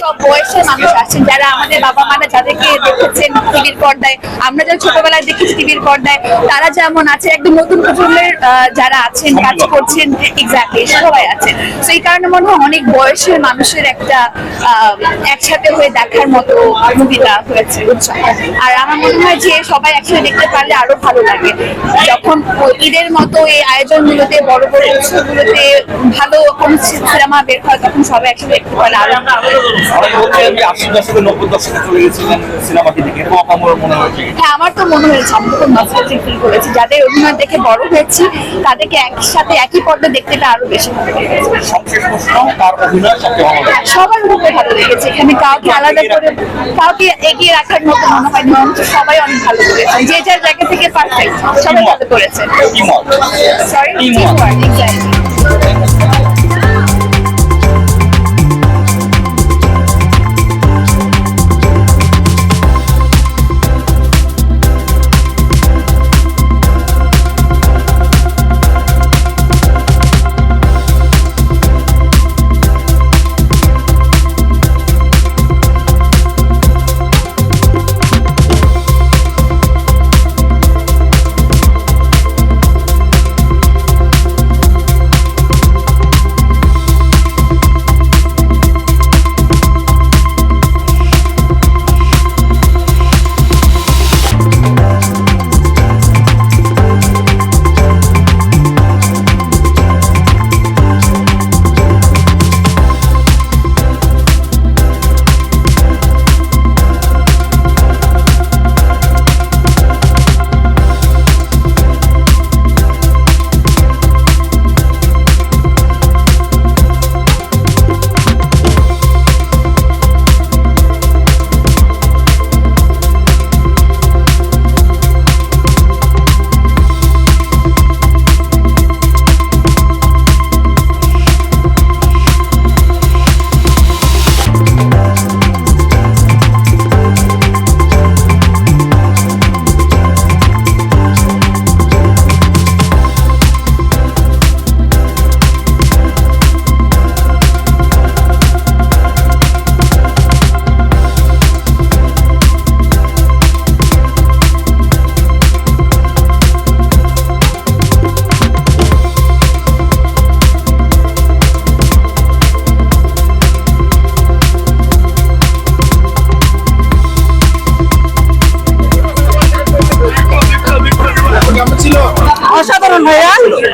সব বয়সের মানুষ আছেন, যারা আমাদের বাবা মারা যাদেরকে দেখেছেন টিভির পর্দায়, আমরা যারা ছোটবেলায় দেখেছি টিভির পর্দায়, তারা যেমন আছে একদম নতুন প্রজন্মের যারা আছেন, কাজ করছেন এক্স্যাক্টলি সবাই আছেন তো কারণে মনে হয় অনেক বয়সের মানুষের একটা একসাথে হয়ে দেখার মতো মুভিটা হয়েছে? আর আমার মনে হয় যে সবাই একসাথে দেখতে পারলে আরও ভালো লাগে যখন ঈদের মতো এই আয়োজনগুলোতে, বড় বড় উৎসবগুলোতে ভালো কোনো সিনেমা বের হয়, তখন সবাই একসাথে দেখতে পারলে আরও। অনেকে বলছেন যে আশি দশকে নব্বই দশকে চলে গেছিলেন সিনেমাটি থেকে এরকম আমার মনে হয়েছে হ্যাঁ আমার তো মনে হয়েছে আমি খুব নস্টালজিক ফিল করেছি। যাদের অভিনয় দেখে বড় হয়েছি তাদেরকে একসাথে একই পর্দা দেখতে পেয়ে আরও বেশি ভালো লেগেছে। সবশেষ প্রশ্ন তার অভিনয় সবচেয়ে ভালো লাগে সবার খুব ভালো লেগেছে। এখানে কাউকে আলাদা করে কাউকে এগিয়ে রাখার মতো মনে হয় না সবাই অনেক ভালো করেছে। যে যার জায়গা থেকে পারফেক্ট সবাই ভালো করেছে। সরি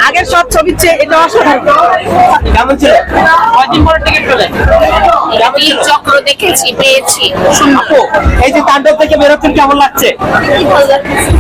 আগের সব ছবির চেয়ে এটা অসাধারণ। কেমন ছিল কয়দিন পরে টিকিট পেলেন চক্র দেখেছি পেয়েছি। এই যে তাণ্ডব থেকে বেরোচ্ছেন কেমন লাগছে? ভালো লাগছে?